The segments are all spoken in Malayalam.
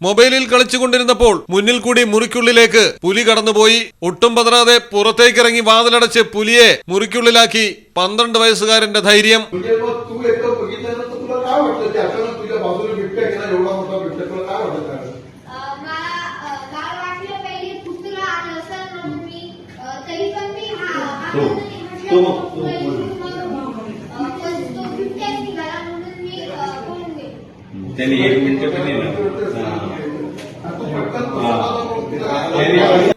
മൊബൈലിൽ കളിച്ചുകൊണ്ടിരുന്നപ്പോൾ മുന്നിൽ കൂടി മുറിക്കുള്ളിലേക്ക് പുലി കടന്നുപോയി ഒട്ടും പതറാതെ പുറത്തേക്കിറങ്ങി വാതിലടച്ച് പുലിയെ മുറിക്കുള്ളിലാക്കി പന്ത്രണ്ട് വയസ്സുകാരന്റെ ധൈര്യം म्हणजे मग तू एकदम बघितल्यानंतर तुला काय वाटतं की अचानक तुझ्या बाजूला बिबट्या गेला एवढा मोठा बिबट्या तुला काय वाटत आहे अ, मला अ, गाव वाटलं पहिले कुत्रा आलं असं म्हणून मी अ, तरी पण मी हा तो- म्हटलं तो- मग तो- पहिले मग, अ, पण तो बिबट्याच निघाला म्हणून मी अ, पळून गेले त्यांनी एक मिनिट पण नाही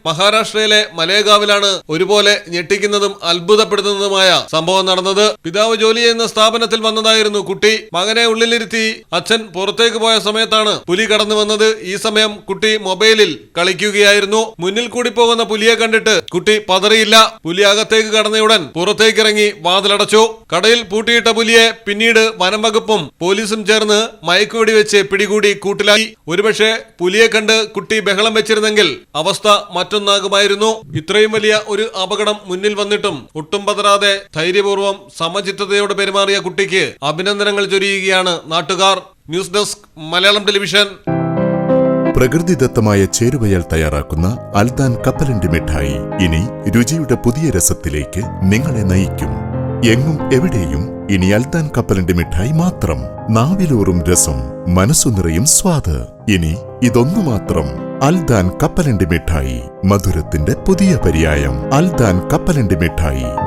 മഹാരാഷ്ട്രയിലെ മലേഗാവിലാണ് ഒരുപോലെ ഞെട്ടിക്കുന്നതും അത്ഭുതപ്പെടുത്തുന്നതുമായ സംഭവം നടന്നത്. പിതാവ് ജോലി ചെയ്യുന്ന സ്ഥാപനത്തിൽ വന്നതായിരുന്നു കുട്ടി. മകനെ ഉള്ളിലിരുത്തി അച്ഛൻ പുറത്തേക്ക് പോയ സമയത്താണ് പുലി കടന്നു വന്നത്. ഈ സമയം കുട്ടി മൊബൈലിൽ കളിക്കുകയായിരുന്നു. മുന്നിൽ കൂടി പോകുന്ന പുലിയെ കണ്ടിട്ട് കുട്ടി പതറിയില്ല. പുലി അകത്തേക്ക് കടന്നയുടൻ പുറത്തേക്കിറങ്ങി വാതിലടച്ചു. കടയിൽ പൂട്ടിയിട്ട പുലിയെ പിന്നീട് വനം വകുപ്പും പോലീസും ചേർന്ന് മയക്കുവെടി വെച്ച് പിടികൂടി കൂട്ടിലാക്കി. ഒരുപക്ഷെ പുലിയെ കണ്ട് കുട്ടി ബഹളം വെച്ചിരുന്നെങ്കിൽ അവസ്ഥ മറ്റൊന്നാകുമായിരുന്നു. ഇത്രയും വലിയ ഒരു അപകടം മുന്നിൽ വന്നിട്ടും ഒട്ടും പതരാതെ ധൈര്യപൂർവം സമചിത്തതയോടെ പെരുമാറിയ കുട്ടിക്ക് അഭിനന്ദനങ്ങൾ ചൊരിയുകയാണ് നാട്ടുകാർ. News desk Malayalam television. പ്രകൃതിദത്തമായ ചേരുവയാൽ തയ്യാറാക്കുന്ന അൽദാൻ കപ്പലണ്ടി മിഠായി. ഇനി രുചിയുടെ പുതിയ രസത്തിലേക്ക് നിങ്ങളെ നയിക്കും. എങ്ങും എവിടെയും ഇനി അൽദാൻ കപ്പലണ്ടി മിഠായി മാത്രം. നാവിലൂറും രസം മനസ്സു നിറയും സ്വാദ്. ഇനി ഇതൊന്നു മാത്രം അൽദാൻ കപ്പലണ്ടി മിഠായി മധുരത്തിന്റെ പുതിയ പര്യായം. അൽദാൻ കപ്പലണ്ടി മിഠായി.